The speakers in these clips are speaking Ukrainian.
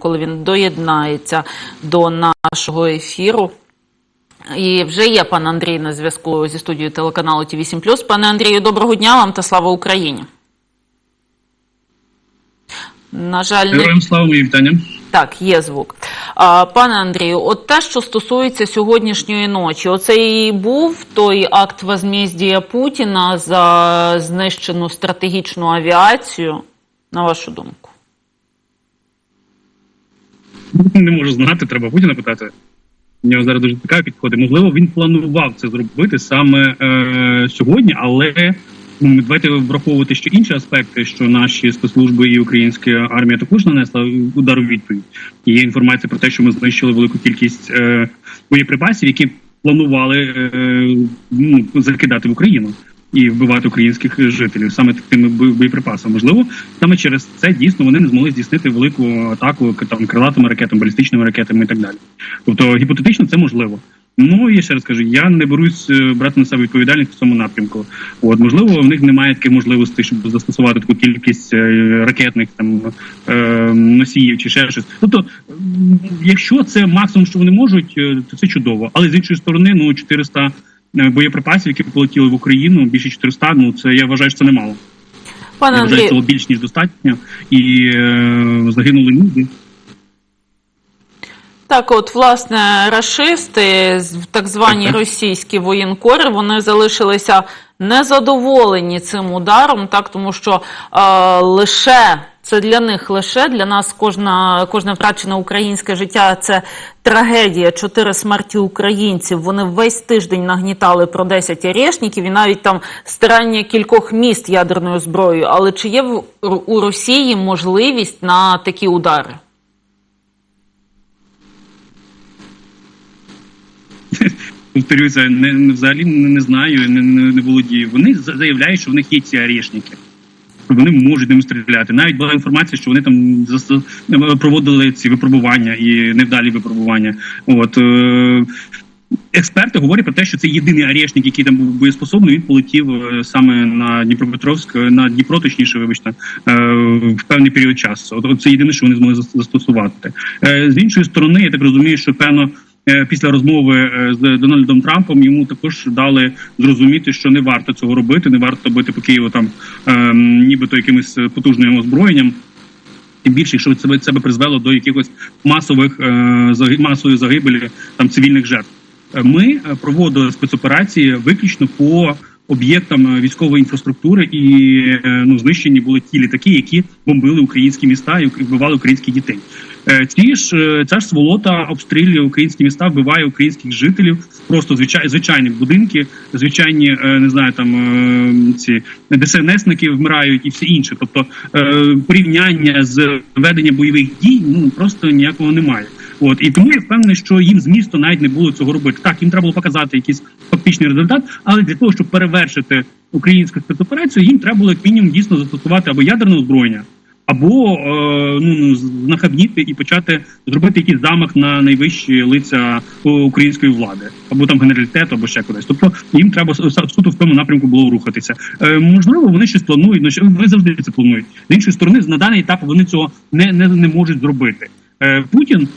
коли він доєднається до нашого ефіру. І вже є пан Андрій на зв'язку зі студією телеканалу Ті 8 Пане Андрію, доброго дня вам та слава Україні. На жаль. Героям слава мої вітання. Так, є звук. А, пане Андрію, от те, що стосується сьогоднішньої ночі, оце і був той акт возмездія Путіна за знищену стратегічну авіацію, на вашу думку? Не можу знати, треба Путіна питати. У нього зараз дуже цікаві підходи. Можливо, він планував це зробити саме е, сьогодні, але ну, давайте враховувати ще інші аспекти, що наші спецслужби і українська армія також нанесла удар у відповідь. Є інформація про те, що ми знищили велику кількість е, боєприпасів, які планували е, ну, закидати в Україну. І вбивати українських жителів саме такими боєприпасами. Можливо, саме через це дійсно вони не змогли здійснити велику атаку там крилатими ракетами, балістичними ракетами і так далі. Тобто гіпотетично це можливо. Ну і ще раз кажу, я не берусь е, брати на себе відповідальність в цьому напрямку. От можливо, в них немає таких можливостей, щоб застосувати таку кількість е, ракетних там е, носіїв чи ще щось. Тобто, якщо це максимум, що вони можуть, то це чудово. Але з іншої сторони, ну 400 е, боєприпасів, які полетіли в Україну, більше 400, Ну це я вважаю, що це немало. Пане Я вважаю, цього більш ніж достатньо, і е, загинули люди. Так, от власне рашисти, так звані російські воєнкори, вони залишилися незадоволені цим ударом, так тому що е, лише це для них лише для нас кожна кожне втрачене українське життя це трагедія. Чотири смерті українців. Вони весь тиждень нагнітали про 10 орешників і навіть там стирання кількох міст ядерною зброєю. Але чи є в у Росії можливість на такі удари? Повторюся, не, взагалі не, знаю, не, не, не володію. Вони за- заявляють, що в них є ці орешники. Вони можуть ними стріляти. Навіть була інформація, що вони там зас- проводили ці випробування і невдалі випробування. От е, експерти говорять про те, що це єдиний орешник, який там був боєспособний. Він полетів е, саме на Дніпропетровськ, е, на Дніпро, точніше, вибачте, е, в певний період часу. От, це єдине, що вони змогли зас- застосувати. Е, з іншої сторони, я так розумію, що певно. Е, Після розмови е, з Дональдом Трампом йому також дали зрозуміти, що не варто цього робити, не варто бити по Києву там е, нібито якимось потужним озброєнням. Тим більше, якщо це, би призвело до якихось масових е, масової загибелі там цивільних жертв. Ми проводили спецоперації виключно по об'єктам військової інфраструктури, і ну знищені були ті літаки, які бомбили українські міста і вбивали українських дітей. Е, Ці ж е, ця ж сволота обстрілює українські міста, вбиває українських жителів, просто звичай, звичайні будинки, звичайні е, не знаю, там е, ці ДСНСники вмирають і все інше. Тобто е, порівняння з веденням бойових дій ну просто ніякого немає. От і тому я впевнений, що їм змісту навіть не було цього робити. Так їм треба було показати якийсь фактичний результат, але для того, щоб перевершити українську спецоперацію, їм треба було як мінімум дійсно застосувати або ядерне озброєння, або е, ну ну, знахабніти і почати зробити якийсь замах на найвищі лиця української влади, або там генералітету, або ще кудись. Тобто їм треба суто в тому напрямку було рухатися. Е, можливо, вони щось планують. Ну вони завжди це планують. З іншої сторони, на даний етап вони цього не, не, не можуть зробити. Е, Путін.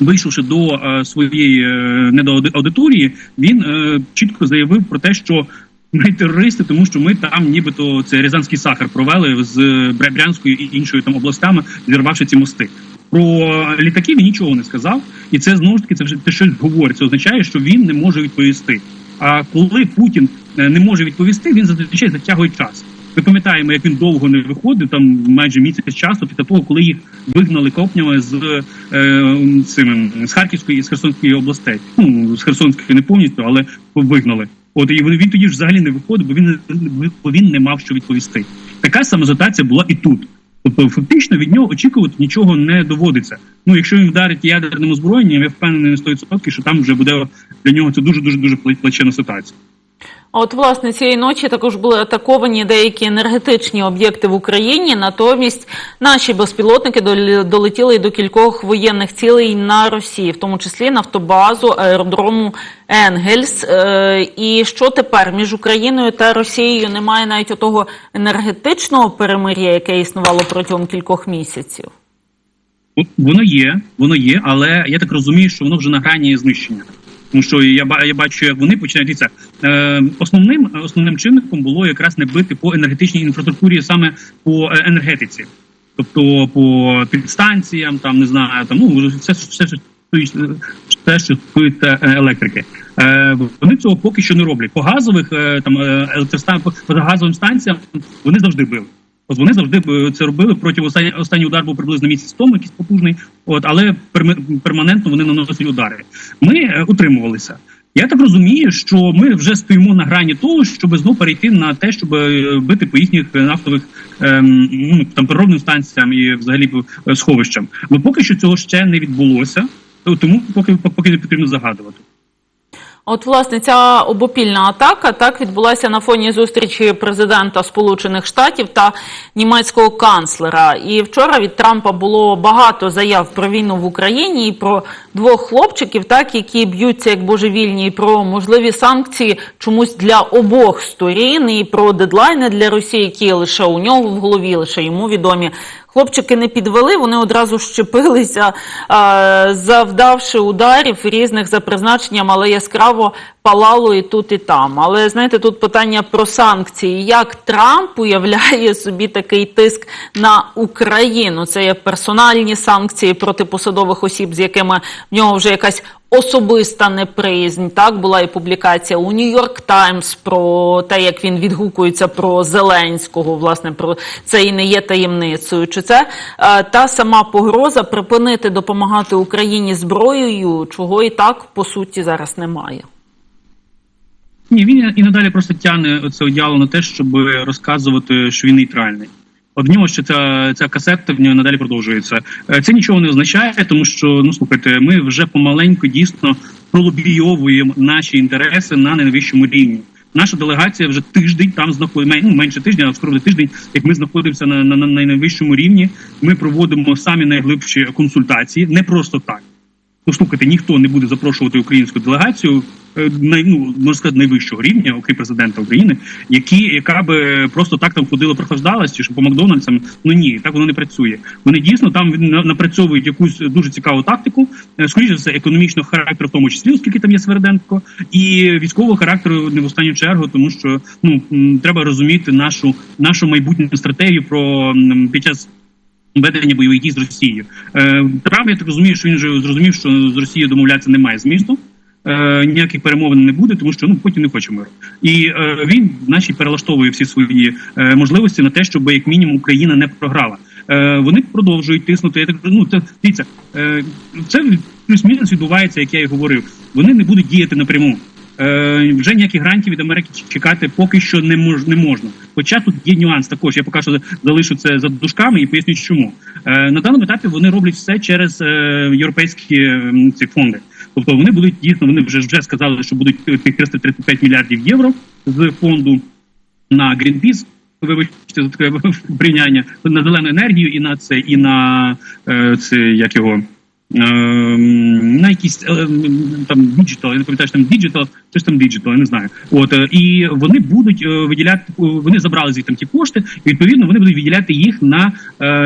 Вийшовши до е, своєї е, недоаудиторії, він е, чітко заявив про те, що ми терористи, тому що ми там, нібито це Рязанський сахар провели з Бря- Брянською і іншою там областями, зірвавши ці мости. Про літаки він нічого не сказав, і це знову ж таки це вже те щось говорить. Це означає, що він не може відповісти. А коли Путін е, не може відповісти, він зазвичай затягує час. Ми пам'ятаємо, як він довго не виходив, там майже місяць часу після того, коли їх вигнали копнями з е, цими з Харківської і з Херсонської областей. Ну з Херсонської не повністю, але вигнали. От і він тоді ж взагалі не виходив, бо він бо він не мав що відповісти. Така сама ситуація була і тут. Тобто, фактично від нього очікувати нічого не доводиться. Ну, якщо він вдарить ядерним озброєнням, я впевнений на 100%, що там вже буде для нього це дуже дуже дуже плачена ситуація. От власне цієї ночі також були атаковані деякі енергетичні об'єкти в Україні. Натомість наші безпілотники долетіли до кількох воєнних цілей на Росії, в тому числі нафтобазу аеродрому Енгельс. Е, І що тепер між Україною та Росією немає навіть отого енергетичного перемир'я, яке існувало протягом кількох місяців. Воно є, воно є, але я так розумію, що воно вже на грані знищення. Тому що я я бачу, як вони починають дивіться, е, основним основним чинником було якраз не бити по енергетичній інфраструктурі, саме по е, енергетиці, тобто по підстанціям, там не знаю, там ну все, все, все, що стосується е, електрики. Е, вони цього поки що не роблять. По газових е, там е, електростан по газовим станціям вони завжди били. От вони завжди це робили проти останній удар був приблизно місяць тому, якийсь потужний. От але перманентно вони наносять удари. Ми е, утримувалися. Я так розумію, що ми вже стоїмо на грані того, щоб знову перейти на те, щоб е, бити по їхніх нафтових ем, ну там переробним станціям і взагалі е, сховищам. Бо поки що цього ще не відбулося, тому поки поки не потрібно загадувати. От, власне, ця обопільна атака так відбулася на фоні зустрічі президента Сполучених Штатів та німецького канцлера. І вчора від Трампа було багато заяв про війну в Україні і про двох хлопчиків, так які б'ються як божевільні, і про можливі санкції чомусь для обох сторін, і про дедлайни для Росії, які лише у нього в голові, лише йому відомі. Хлопчики не підвели, вони одразу щепилися, завдавши ударів різних за призначенням, але яскраво палало і тут, і там. Але знаєте, тут питання про санкції. Як Трамп уявляє собі такий тиск на Україну? Це є персональні санкції проти посадових осіб, з якими в нього вже якась особиста неприязнь. Так була і публікація у Нью-Йорк Таймс про те, як він відгукується про Зеленського. Власне, про це і не є таємницею. Чи це е, та сама погроза припинити допомагати Україні зброєю, чого і так по суті зараз немає? Ні, він і надалі просто тягне це одіяло на те, щоб розказувати, що він нейтральний. Нього ще ця, ця касета в нього надалі продовжується. Е, Це нічого не означає, тому що ну слухайте, ми вже помаленьку дійсно пролобійовуємо наші інтереси на найвищому рівні. Наша делегація вже тиждень там знаходиться, ну менше тижня, а скоро тиждень, як ми знаходимося на, на, на найвищому рівні. Ми проводимо самі найглибші консультації, не просто так. Послухайте, ніхто не буде запрошувати українську делегацію най, ну, можна сказати, найвищого рівня, окрім президента України, які яка би просто так там ходила, прохождалась, чи що по Макдональдсам. Ну ні, так воно не працює. Вони дійсно там напрацьовують якусь дуже цікаву тактику, е, скоріше все, економічного характеру, в тому числі, оскільки там є Сверденко, і військового характеру не в останню чергу, тому що ну треба розуміти нашу нашу майбутню стратегію про під час ведення бойових дій з Росією. Е, Трамп, я так розумію, що він вже зрозумів, що з Росією домовлятися немає змісту. Е, ніяких перемовин не буде, тому що ну Путін не хоче миру. І е, він, значить, перелаштовує всі свої е, можливості на те, щоб як мінімум Україна не програла. Е, вони продовжують тиснути. Я так ну це дивіться, е, це плюс-мінус відбувається, як я і говорив. Вони не будуть діяти напряму. Е, вже ніяких грантів від Америки чекати поки що не мож не можна. Хоча тут є нюанс також. Я поки що залишу це за дужками і поясню, чому е, на даному етапі вони роблять все через е, європейські м, ці фонди. Тобто вони будуть дійсно, вони вже вже сказали, що будуть тих 335 мільярдів євро з фонду на Greenpeace, Вибачте за таке прийняння на зелену енергію і на це, і на е, це як його. Ем, На якісь е, там діджитал, я не пам'ятаю, що там діджитал, щось там діджитал, я не знаю. От е, і вони будуть е, виділяти, вони забрали звідти ті кошти, і відповідно вони будуть виділяти їх на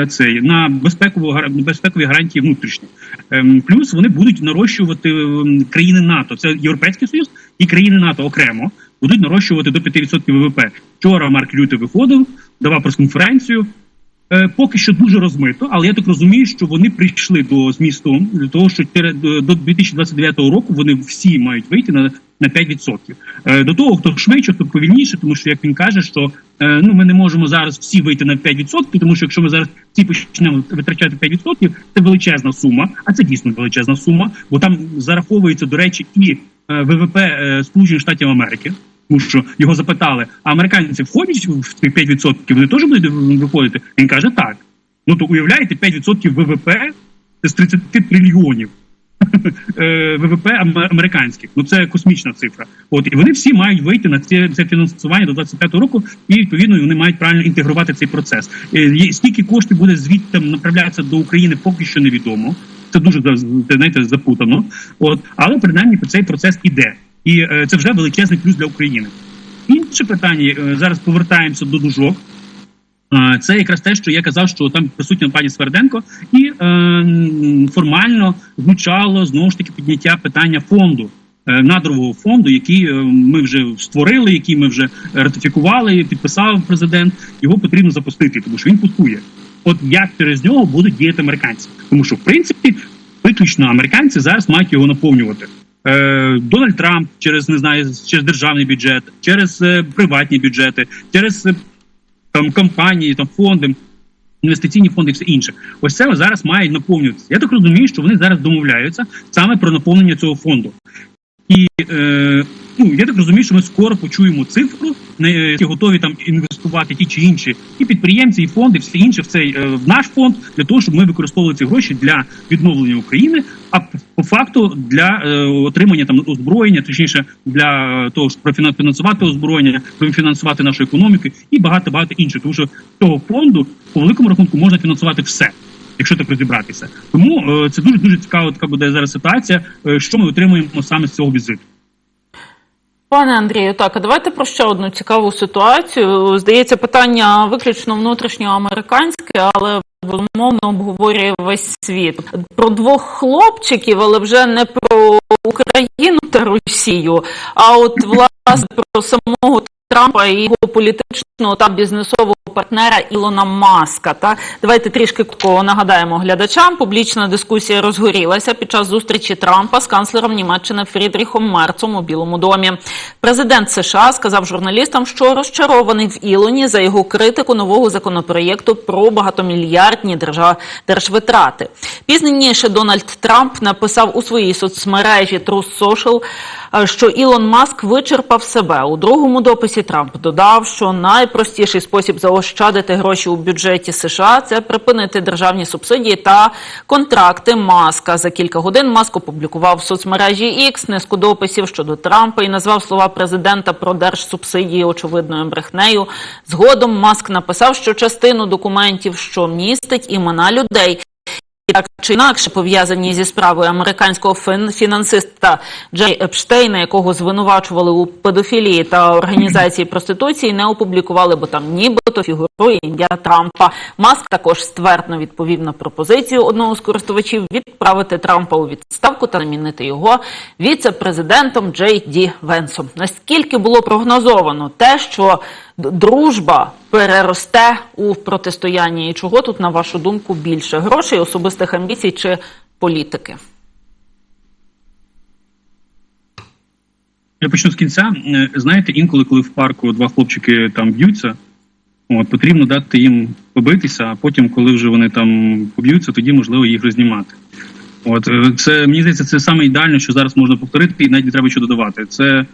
цей на безпекову безпекові гарантії внутрішні. Ем, плюс вони будуть нарощувати ем, країни НАТО. Це Європейський Союз і країни НАТО окремо будуть нарощувати до 5% ВВП. Вчора Марк Люте виходив, давав прес-конференцію. Е, поки що дуже розмито, але я так розумію, що вони прийшли до змісту для того, що до до 2029 року вони всі мають вийти на, на 5%. Е, до того, хто швидше, хто повільніше, тому що як він каже, що е, ну ми не можемо зараз всі вийти на 5%, тому що якщо ми зараз всі почнемо витрачати 5%, це величезна сума, а це дійсно величезна сума, бо там зараховується, до речі, і ВВП Сполучених Штатів Америки. Тому що його запитали, а американці входять в цих 5%, вони теж будуть виходити? Він каже так. Ну то уявляєте, 5% ВВП з 30 трильйонів е, ВВП американських. Ну це космічна цифра. От і вони всі мають вийти на це, це фінансування до 25-го року, і відповідно вони мають правильно інтегрувати цей процес. Е, Скільки коштів буде звідти направлятися до України, поки що невідомо. Це дуже знаєте, запутано. От але принаймні цей процес іде, і е, це вже величезний плюс для України. Інше питання е, зараз повертаємося до дужок. Це якраз те, що я казав, що там присутня пані Сверденко, і е, формально звучало знову ж таки підняття питання фонду. е, Надрового фонду, який е, ми вже створили, який ми вже ратифікували, підписав президент. Його потрібно запустити, тому що він пустує. От як через нього будуть діяти американці, тому що в принципі виключно американці зараз мають його наповнювати. Е, Дональд Трамп через не знаю, через державний бюджет, через е, приватні бюджети, через е, там компанії, там фонди, інвестиційні фонди і все інше. Ось це зараз має наповнюватися. Я так розумію, що вони зараз домовляються саме про наповнення цього фонду. І е, ну я так розумію, що ми скоро почуємо цифру, на які готові там інвестувати ті чи інші і підприємці, і фонди, все інше в цей е, в наш фонд для того, щоб ми використовували ці гроші для відновлення України. А по факту для е, отримання там озброєння, точніше для того, щоб профінансувати озброєння, профінансувати нашу економіку і багато багато інших. Тому що цього фонду по великому рахунку можна фінансувати все. Якщо так розібратися, тому е, це дуже дуже цікава така буде зараз ситуація. що ми отримуємо саме з цього візиту. Пане Андрію, так, а давайте про ще одну цікаву ситуацію. Здається, питання виключно внутрішньоамериканське, але безумовно обговорює весь світ. Про двох хлопчиків, але вже не про Україну та Росію, а от власне про самого Трампа і його політичного та бізнесового партнера Ілона Маска. Та давайте трішки коротко нагадаємо глядачам. Публічна дискусія розгорілася під час зустрічі Трампа з канцлером Німеччини Фрідріхом Мерцом у Білому домі. Президент США сказав журналістам, що розчарований в Ілоні за його критику нового законопроєкту про багатомільярдні держа- держвитрати. Пізніше Дональд Трамп написав у своїй соцмережі Truth Social, що Ілон Маск вичерпав себе. У другому дописі Трамп додав, що найпростіший спосіб заощадити гроші у бюджеті США це припинити державні субсидії та контракти Маска. За кілька годин Маск опублікував в соцмережі X низку дописів щодо Трампа і назвав слова президента про держсубсидії очевидною брехнею. Згодом Маск написав, що частину документів, що містить імена людей. Так чи інакше пов'язані зі справою американського фін- фінансиста Джей Епштейна, якого звинувачували у педофілії та організації проституції, не опублікували, бо там нібито фігурує ім'я Трампа. Маск також ствердно відповів на пропозицію одного з користувачів відправити Трампа у відставку та замінити його віце-президентом Джей Ді Венсом. Наскільки було прогнозовано те, що дружба переросте у протистояння, і чого тут, на вашу думку, більше грошей, особистих амбіцій чи політики? Я почну з кінця. Е, Знаєте, інколи, коли в парку два хлопчики там б'ються, от потрібно дати їм побитися, а потім, коли вже вони там поб'ються, тоді можливо їх рознімати. От е, це мені здається, це саме ідеально, що зараз можна повторити, і навіть не треба що додавати. Це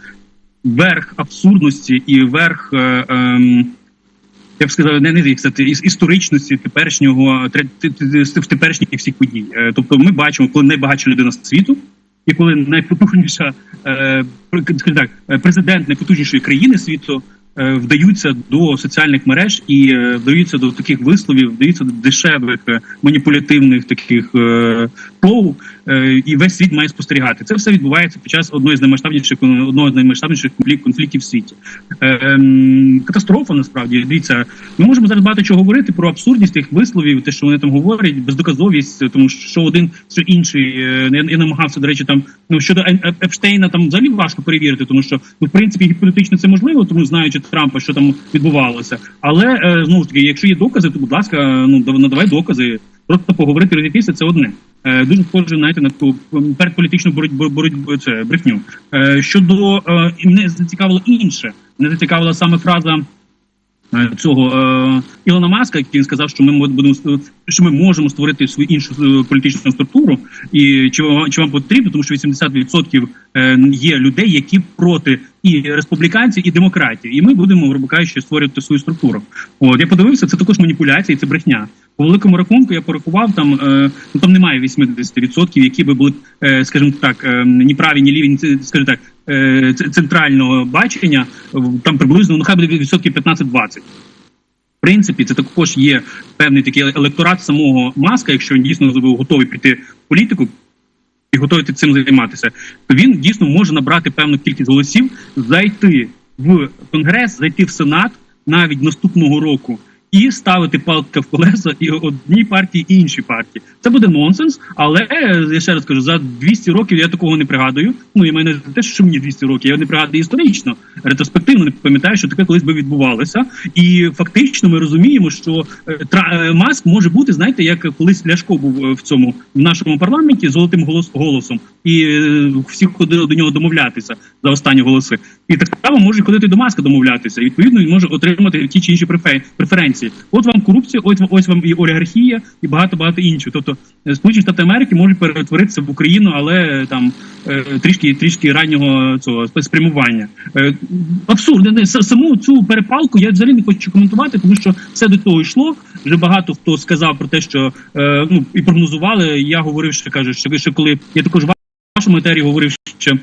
верх абсурдності і верх. Е, ем, я б сказав, не, не сказати, іс- історичності теперішнього те- теперішніх всіх подій. Е, Тобто, ми бачимо, коли найбагатша людина світу, і коли найпотужніша е, так, е, президент найпотужнішої країни світу е, вдаються до соціальних мереж і е, вдаються до таких висловів, вдаються до дешевих е, маніпулятивних таких е, шоу, е, і весь світ має спостерігати. Це все відбувається під час одної з наймасштабніших одного з наймасштабніших конфлік- конфліктів в світі. Е, ем, Катастрофа насправді дивіться. Ми можемо зараз багато чого говорити про абсурдність тих висловів, те, що вони там говорять, бездоказовість, тому що один, що інший. Е, Я, намагався, до речі, там ну щодо Епштейна, там взагалі важко перевірити, тому що ну в принципі гіпотетично це можливо, тому знаючи Трампа, що там відбувалося. Але е, знову ж таки, якщо є докази, то будь ласка, ну дав- надавай докази. Просто поговорити розійтися це одне. Е, дуже схоже на таку передполітичну боротьбу боротьбу це брехню. Е, щодо е, мене зацікавило інше. Мене зацікавила саме фраза цього Ілона Маска, який він сказав, що ми мо- будемо що ми можемо створити свою іншу е, політичну структуру, і чи вам чи вам потрібно, тому що 80% е, є людей, які проти і республіканців, і демократів, і ми будемо, грубо кажучи, створювати свою структуру. От я подивився, це також маніпуляція, це брехня. По великому рахунку я порахував там. Е, ну там немає 80%, які би були, скажімо так, ні праві, ні ліві, ні скажімо так, центрального бачення. Там приблизно ну хай буде відсотків 15-20. Принципі, це також є певний такий електорат самого маска, якщо він дійсно готовий піти в політику і готовий цим займатися, то він дійсно може набрати певну кількість голосів, зайти в конгрес, зайти в сенат навіть наступного року і ставити палки в колеса і одній партії, і іншій партії. Це буде нонсенс, але я ще раз кажу, за 200 років я такого не пригадую. Ну і мене те, що мені 200 років, я не пригадую історично, ретроспективно не пам'ятаю, що таке колись би відбувалося. І фактично ми розуміємо, що е, е, Маск може бути, знаєте, як колись Ляшко був е, в цьому в нашому парламенті золотим голос голосом, і всі ходили до нього домовлятися за останні голоси. І так само може ходити до Маска домовлятися. І відповідно він може отримати ті чи інші префе- преференції. От вам корупція, ось ось вам і олігархія, і багато багато іншого. Тобто е, Сполучені Штати Америки можуть перетворитися в Україну, але там е, трішки трішки раннього цього спрямування. Е, Абсурд. Саму цю перепалку я взагалі не хочу коментувати, тому що все до того йшло. Вже багато хто сказав про те, що ну і прогнозували. Я говорив, що кажу, що коли я також в вашому етері говорив, що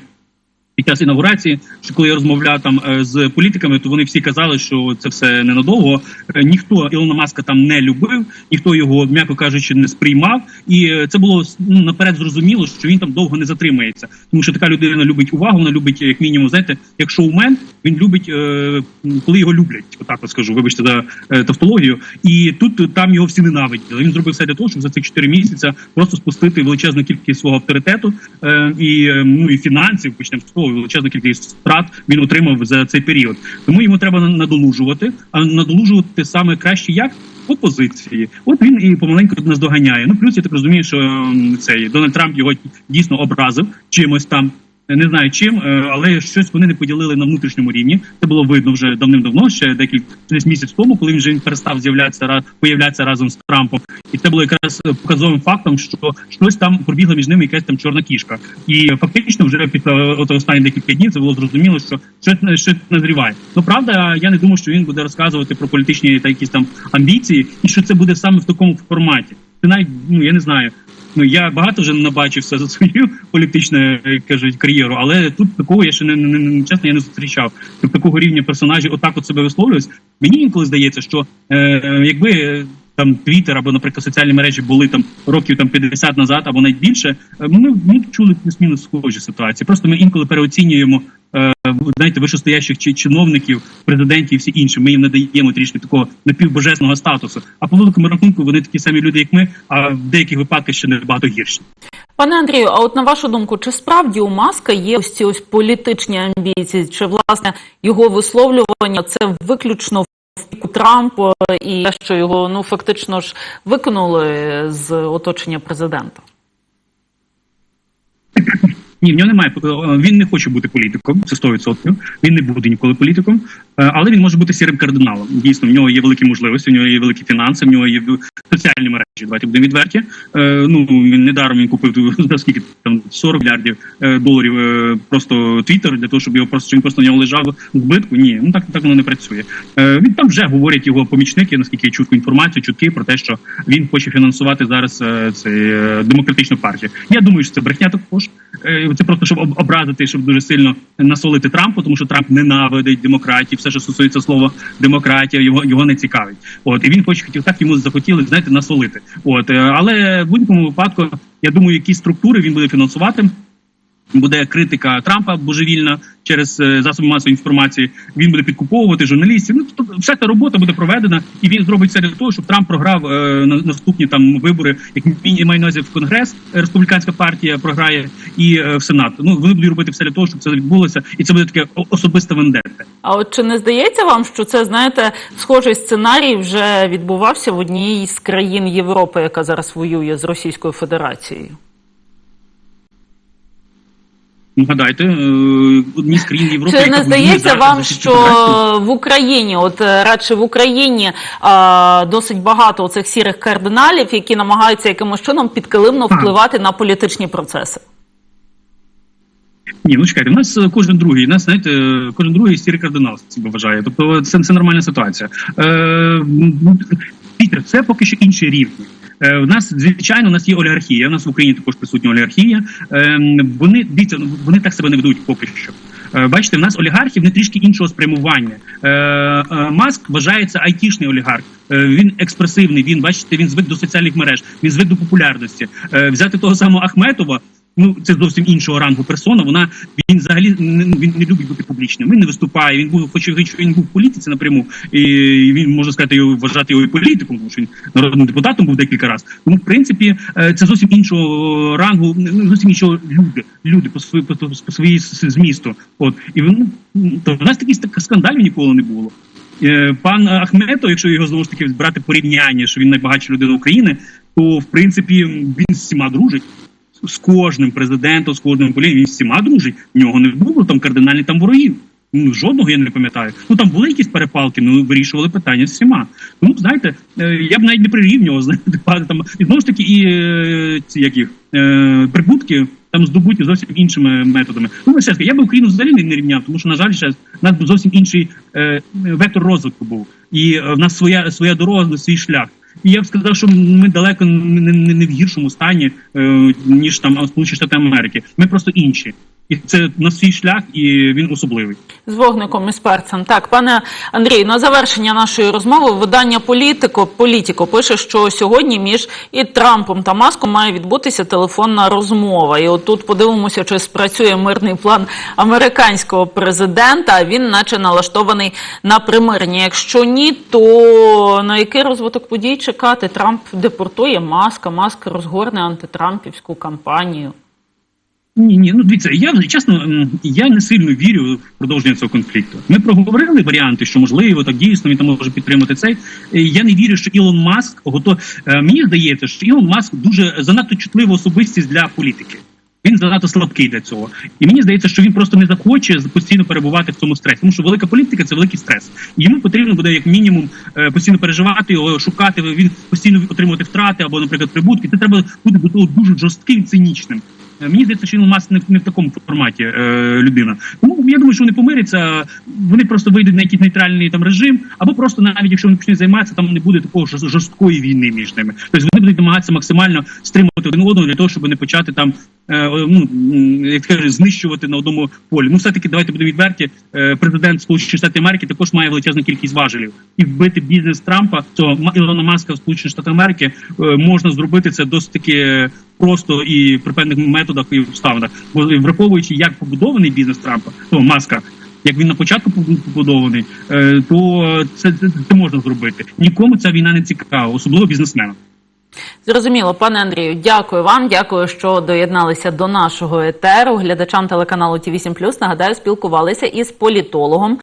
під час інаугурації, що коли я розмовляв там е, з політиками, то вони всі казали, що це все ненадовго. Е, Ніхто Ілона Маска там не любив, ніхто його, м'яко кажучи, не сприймав. І е, це було ну, наперед зрозуміло, що він там довго не затримається. Тому що така людина любить увагу, вона любить як мінімум, знаєте, як шоумен, він любить, коли його люблять. Отак от скажу, вибачте за тавтологію. І тут там його всі ненавиділи. Він зробив все для того, щоб за цих 4 місяці просто спустити величезну кількість свого авторитету і ну і фінансів, почнемо з того, величезну кількість втрат він отримав за цей період. Тому йому треба надолужувати, а надолужувати саме краще як. Опозиції, от він і помаленьку нас доганяє. Ну плюс я так розумію, що ем, цей Дональд Трамп його дійсно образив чимось там. Не знаю чим, е, але щось вони не поділили на внутрішньому рівні. Це було видно вже давним-давно, ще декілька десь місяць тому, коли він вже перестав з'являтися ра- появлятися разом з Трампом. І це було якраз е, показовим фактом, що щось там пробігла між ними якась там чорна кішка. І фактично, вже після от останні декілька днів це було зрозуміло, що щось, щось назріває. Ну правда, я не думаю, що він буде розказувати про політичні та якісь там амбіції, і що це буде саме в такому форматі. Це навіть ну я не знаю. Ну я багато вже набачився за свою політичну як кажуть кар'єру, але тут такого я ще не, не, не чесно я не зустрічав. Щоб такого рівня персонажі отак от себе висловлюють. Мені інколи здається, що е, якби е, там Твіттер або, наприклад, соціальні мережі були там років там 50 назад або навіть більше, е, ми, ми чули плюс-мінус схожі ситуації. Просто ми інколи переоцінюємо. Е, Знаєте, вищостоящих чи чиновників, президентів і всі інші. Ми їм надаємо трішки такого напівбожесного статусу. А по великому рахунку вони такі самі люди, як ми, а в деяких випадках ще набагато гірші. Пане Андрію, а от на вашу думку, чи справді у Маска є ось ці ось політичні амбіції, чи власне його висловлювання це виключно в піку Трампа і те, що його ну фактично ж викинули з оточення президента? Ні, в нього немає е, він не хоче бути політиком, це 100%. Він не буде ніколи політиком, е, але він може бути сірим кардиналом. Дійсно, в нього є великі можливості, в нього є великі фінанси, в нього є соціальні мережі. Давайте будемо відверті. Е, Ну він недаром він купив скільки там 40 мільярдів доларів. Просто Твіттер для того, щоб його просто він просто на нього лежав в збитку. Ні, ну так так воно не працює. Він там вже говорять його помічники, наскільки я чув інформацію, чутки про те, що він хоче фінансувати зараз цей демократичну партію. Я думаю, що це брехня також. Е, Це просто щоб образити, щоб дуже сильно насолити Трампу, тому що Трамп ненавидить демократію. Все, що стосується слова демократія, його його не цікавить. От і він хоче хотів так йому захотіли знаєте, насолити. От е, але в будь-якому випадку, я думаю, які структури він буде фінансувати. Буде критика Трампа божевільна через е, засоби масової інформації. Він буде підкуповувати журналістів. Ну тобто вся ця робота буде проведена, і він зробить все для того, щоб Трамп програв е, на наступні там вибори, як він має на увазі в конгрес. е, Республіканська партія програє і е, в сенат. Ну вони будуть робити все для того, щоб це відбулося, і це буде таке особисте вендетта. А от чи не здається вам, що це знаєте схожий сценарій вже відбувався в одній з країн Європи, яка зараз воює з Російською Федерацією? Ну, гадайте, е, одні з країн Європи. Чи не здається вам, що в Україні, от е, радше в Україні а, досить багато цих сірих кардиналів, які намагаються якимось чином підкилимно впливати на політичні процеси? Ні, ну чекайте, у нас е, кожен другий, у нас знаєте, кожен другий сірий кардинал себе вважає. Тобто це, це нормальна ситуація. Е, Пітер, це поки що інші рівні. Е, У нас звичайно у нас є олігархія. У нас в Україні також присутня олігархія. Е, Вони дивіться, ну, вони так себе не ведуть поки що. Е, Бачите, в нас олігархів не трішки іншого спрямування. Е, Маск вважається айтішний олігарх. Він експресивний. Він бачите, він звик до соціальних мереж, він звик до популярності. Взяти того самого Ахметова. Ну це зовсім іншого рангу персона. Вона він взагалі не він не любить бути публічним. Він не виступає. Він був, хоч він був в політиці напряму, і він можна сказати його вважати його і політиком, тому що він народним депутатом був декілька разів. Тому в принципі е, це зовсім іншого рангу, ну, зовсім іншого люди. Люди по свої по, по своїй змісту. От і він ну, то в нас таких ст- скандалів ніколи не було. Е, Пан Ахметов, якщо його знову ж таки брати порівняння, що він найбагатша людина України, то в принципі він з всіма дружить. З кожним президентом, з кожним політиком, він з всіма дружить. В нього не було там кардинальних там ворогів. Ну, жодного я не пам'ятаю. Ну там були якісь перепалки, ну вирішували питання з всіма. Тому знаєте, е, я б навіть не прирівнював знаєте, там і знову ж таки, і е, ці як їх е, прибутки там здобуті зовсім іншими методами. Ну, ще я би Україну взагалі не- рівняв, тому що на жаль, ще раз, нас був зовсім інший вектор розвитку був, і в нас своя своя дорога, свій шлях. Я б сказав, що ми далеко не, не, не в гіршому стані, е, ніж там Сполучені Штати Америки. Ми просто інші. І це на свій шлях, і він особливий. З вогником і з перцем. Так, пане Андрію, на завершення нашої розмови видання Політико Політіко пише, що сьогодні між і Трампом та Маском має відбутися телефонна розмова. І от тут подивимося, чи спрацює мирний план американського президента. Він, наче, налаштований на примирення. Якщо ні, то на який розвиток подій чекати? Трамп депортує Маска, Маск розгорне антитрампівську кампанію. Ні, ні, ну дивіться, я чесно, я не сильно вірю в продовження цього конфлікту. Ми проговорили варіанти, що можливо так дійсно він там може підтримати цей. Е, Я не вірю, що Ілон Маск готов. е, Мені здається, що Ілон Маск дуже занадто чутлива особистість для політики. Він занадто слабкий для цього, і мені здається, що він просто не захоче постійно перебувати в цьому стресі. Тому що велика політика це великий стрес. І йому потрібно буде як мінімум е, постійно переживати його, шукати. Він постійно отримувати втрати або, наприклад, прибутки. Це треба бути до того дуже жорстким цинічним. Е, Мені здається, що Ілон Маск не, не в такому форматі е, людина. Тому я думаю, що вони помиряться. Вони просто вийдуть на якийсь нейтральний там режим, або просто навіть якщо вони почнуть займатися, там не буде такого жорст- жорсткої війни між ними. Тобто будуть намагатися максимально стримувати один одного для того, щоб не почати там. е, Ну як кажуть, знищувати на одному полі. Ну, все таки, давайте будемо відверті. е, Президент Сполучених Штатів Америки також має величезну кількість важелів, і вбити бізнес Трампа, цього Ілона Маска в Сполучених Штатах Америки е, можна зробити це досить таки просто і при певних методах і обставинах. Бо враховуючи, як побудований бізнес Трампа, то маска. Як він на початку побудований, то це, це можна зробити. Нікому ця війна не цікава, особливо бізнесменам. Зрозуміло, пане Андрію, дякую вам. Дякую, що доєдналися до нашого етеру. Глядачам телеканалу Ті 8 Нагадаю, спілкувалися із політологом.